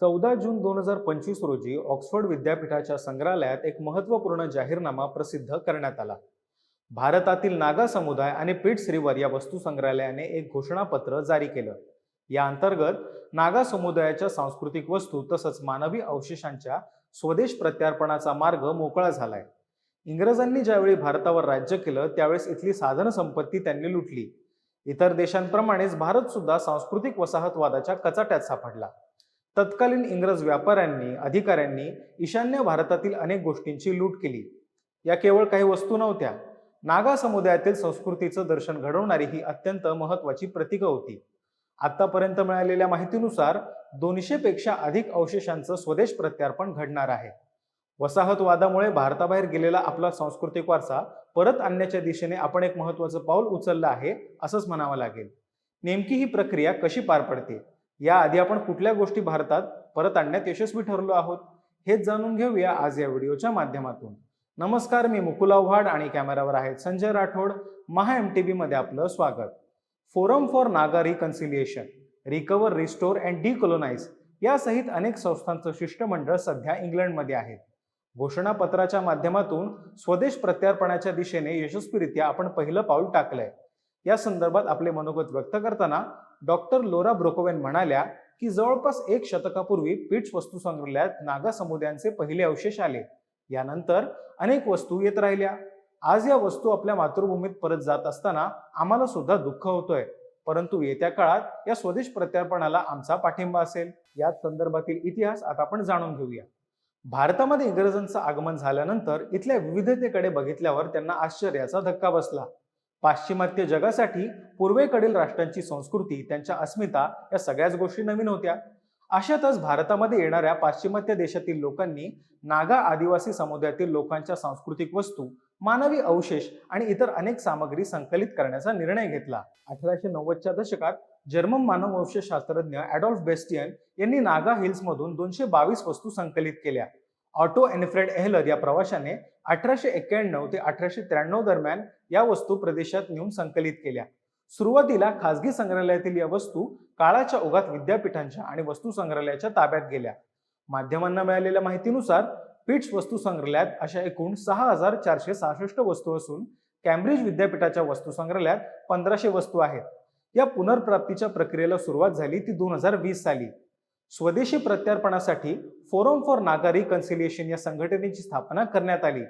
चौदा जून दोन हजार पंचवीस रोजी ऑक्सफर्ड विद्यापीठाच्या संग्रहालयात एक महत्त्वपूर्ण जाहीरनामा प्रसिद्ध करण्यात आला. भारतातील नागा समुदाय आणि पीठ श्रीवर या वस्तू संग्रहालयाने एक घोषणापत्र जारी केलं. या अंतर्गत नागा समुदायाच्या सांस्कृतिक वस्तू तसंच मानवी अवशेषांच्या स्वदेश प्रत्यार्पणाचा मार्ग मोकळा झालाय. इंग्रजांनी ज्यावेळी भारतावर राज्य केलं त्यावेळेस इथली साधन संपत्ती त्यांनी लुटली. इतर देशांप्रमाणेच भारत सुद्धा सांस्कृतिक वसाहतवादाच्या कचाट्यात सापडला. तत्कालीन इंग्रज व्यापाऱ्यांनी अधिकाऱ्यांनी ईशान्य भारतातील अनेक गोष्टींची लूट केली. या केवळ काही वस्तू नव्हत्या. नागा समुदायातील संस्कृतीचं दर्शन घडवणारी ही अत्यंत महत्वाची प्रतीकं होती. आतापर्यंत मिळालेल्या माहितीनुसार दोनशे पेक्षा अधिक अवशेषांचं स्वदेश प्रत्यार्पण घडणार आहे. वसाहतवादामुळे भारताबाहेर गेलेला आपला सांस्कृतिक वारसा परत आणण्याच्या दिशेने आपण एक महत्वाचं पाऊल उचललं आहे असंच म्हणावं लागेल. नेमकी ही प्रक्रिया कशी पार पडते? याआधी आपण कुठल्या गोष्टी भारतात परत आणण्यात यशस्वी ठरलो आहोत हेच जाणून घेऊया आज या व्हिडिओच्या माध्यमातून. नमस्कार मी मुकुल आव्हाड आणि कॅमेरावर आहेत संजय राठोड महा एम टी मध्ये आपलं स्वागत. Forum for Naga reconciliation recover restore and decolonize यासहित अनेक संस्थांचं शिष्टमंडळ सध्या इंग्लंडमध्ये आहे. घोषणापत्राच्या माध्यमातून स्वदेश प्रत्यार्पणाच्या दिशेने यशस्वीरित्या आपण पहिलं पाऊल टाकलंय. या संदर्भात आपले मनोगत व्यक्त करताना डॉक्टर लोरा ब्रोकोवेन म्हणाल्या की जवळपास एक शतकापूर्वी पीठ वस्तू संग्रहालयात नागा समुदायांचे पहिले अवशेष आले. यानंतर अनेक वस्तू येत राहिल्या. आज या वस्तू आपल्या मातृभूमीत परत जात असताना आम्हाला सुद्धा दुःख होतोय. परंतु येत्या काळात या स्वदेश प्रत्यार्पणाला आमचा पाठिंबा असेल. याच संदर्भातील इतिहास आता आपण जाणून घेऊया. भारतामध्ये इंग्रजांचं आगमन झाल्यानंतर इथल्या विविधतेकडे बघितल्यावर त्यांना आश्चर्याचा धक्का बसला. पाश्चिमात्य जगासाठी पूर्वेकडील राष्ट्रांची संस्कृती त्यांच्या अस्मिता या सगळ्याच गोष्टी नवीन होत्या. अशातच भारतामध्ये येणाऱ्या पाश्चिमात्य देशातील लोकांनी नागा आदिवासी समुदायातील लोकांच्या सांस्कृतिक वस्तू मानवी अवशेष आणि इतर अनेक सामग्री संकलित करण्याचा निर्णय घेतला. अठराशे नव्वदच्या दशकात जर्मन मानववंश शास्त्रज्ञ अॅडॉल्फ बेस्टियन यांनी नागा हिल्समधून दोनशे बावीस वस्तू संकलित केल्या. ऑटो एनफ्रेड एहलर या प्रवाशाने अठराशे एक्क्याण्णव ते अठराशे त्र्याण्णव दरम्यान या वस्तू प्रदेशात नेऊन संकलित केल्या. सुरुवातीला खासगी संग्रहालयातील या वस्तू काळाच्या ओघात विद्यापीठांच्या आणि वस्तू संग्रहालयाच्या ताब्यात गेल्या. माध्यमांना मिळालेल्या माहितीनुसार पिट्स वस्तू संग्रहालयात अशा एकूण सहा हजार चारशे सहासष्ट वस्तू असून कॅम्ब्रिज विद्यापीठाच्या वस्तू संग्रहालयात पंधराशे वस्तू आहेत. या पुनर्प्राप्तीच्या प्रक्रियेला सुरुवात झाली ती दोन हजार वीस साली. स्वदेशी प्रत्यार्पणासाठी फोरम फॉर नागारी कन्सिलिएशन या संघटनेची स्थापना करण्यात आली.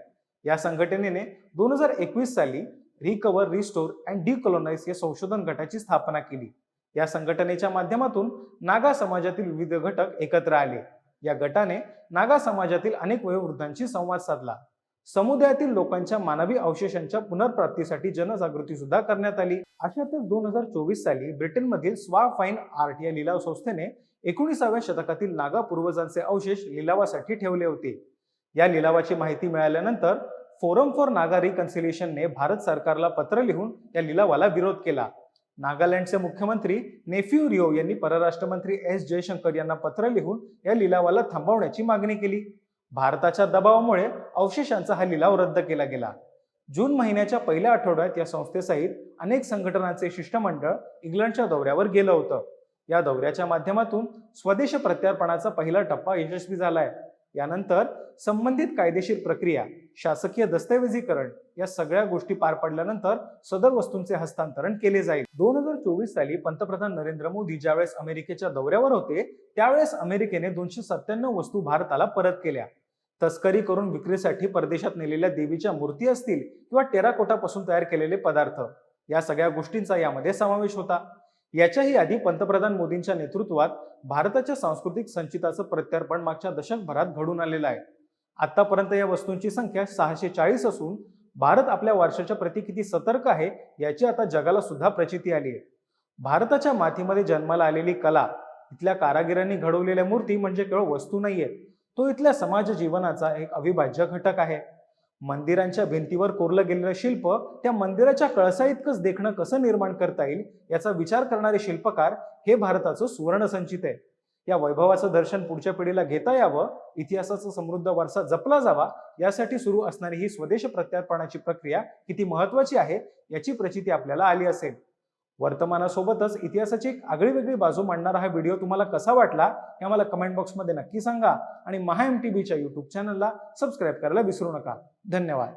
या संघटनेने दोन हजार एकवीस साली रिकवर रिस्टोर अँड डिकॉलोनाइज या संशोधन गटाची स्थापना केली. या संघटनेच्या माध्यमातून नागा समाजातील विविध घटक एकत्र आले. या गटाने नागा समाजातील अनेक वयोवृद्धांशी संवाद साधला. समुदायातील लोकांच्या मानवी अवशेषांच्या पुनर्प्राप्तीसाठी जनजागृती सुद्धा करण्यात आली. अशातच दोन हजार चोवीस साली ब्रिटनमधील स्वा फाईन आर्ट या लिलाव संस्थेने एकोणीसाव्या शतकातील नागा पूर्वजांचे अवशेष लिलावासाठी ठेवले होते. या लिलावाची माहिती मिळाल्यानंतर फोरम फॉर नागा रिकन्सिलिएशनने भारत सरकारला पत्र लिहून या लिलावाला विरोध केला. नागालँडचे मुख्यमंत्री नेफ्यू रिओ यांनी परराष्ट्र मंत्री एस जयशंकर यांना पत्र लिहून या लिलावाला थांबवण्याची मागणी केली. भारताच्या दबावामुळे अवशेषांचा हा लिलाव रद्द केला गेला. जून महिन्याच्या पहिल्या आठवड्यात या संस्थेसहित अनेक संघटनांचे शिष्टमंडळ इंग्लंडच्या दौऱ्यावर गेलं होतं. या दौऱ्याच्या माध्यमातून स्वदेश प्रत्यार्पणाचा पहिला टप्पा यशस्वी झालाय. यानंतर संबंधित कायदेशीर प्रक्रिया शासकीय दस्तऐवजीकरण या सगळ्या गोष्टी पार पडल्यानंतर सदर वस्तूंचे हस्तांतरण केले जाईल. दोन हजार चोवीस साली पंतप्रधान नरेंद्र मोदी ज्यावेळेस अमेरिकेच्या दौऱ्यावर होते त्यावेळेस अमेरिकेने दोनशे सत्त्याण्णव वस्तू भारताला परत केल्या. तस्करी करून विक्रीसाठी परदेशात नेलेल्या देवीच्या मूर्ती असतील किंवा टेराकोटापासून तयार केलेले पदार्थ या सगळ्या गोष्टींचा यामध्ये समावेश होता. याच्याही आधी पंतप्रधान मोदींच्या नेतृत्वात भारताच्या सांस्कृतिक संचिताचं प्रत्यार्पण मागच्या दशकभरात घडून आलेलं आहे. आतापर्यंत या वस्तूंची संख्या सहाशे चाळीस असून भारत आपल्या वारशाच्या प्रती किती सतर्क आहे याची आता जगाला सुद्धा प्रचिती आली आहे. भारताच्या मातीमध्ये जन्माला आलेली कला इथल्या कारागिरांनी घडवलेल्या मूर्ती म्हणजे केवळ वस्तू नाहीये तो इथल्या समाज जीवनाचा एक अविभाज्य घटक आहे. मंदिरांच्या भिंतीवर कोरलं गेलेलं शिल्प त्या मंदिराच्या कळसा इतकंच देखणं कसं निर्माण करता येईल याचा विचार करणारे शिल्पकार हे भारताचं सुवर्ण संचित आहे. या वैभवाचं दर्शन पुढच्या पिढीला घेता यावं इतिहासाचा समृद्ध वारसा जपला जावा यासाठी सुरू असणारी ही स्वदेश प्रत्यार्पणाची प्रक्रिया किती महत्वाची आहे याची प्रचिती आपल्याला आली असेल. वर्तमानासोबतच इतिहासाची एक आगळी वेगळी बाजू मांडणारा हा व्हिडिओ तुम्हाला कसा वाटला हे आम्हाला कमेंट बॉक्समध्ये नक्की सांगा. आणि महा एम टी बीच्या यूट्यूब चॅनलला सबस्क्राईब करायला विसरू नका. धन्यवाद.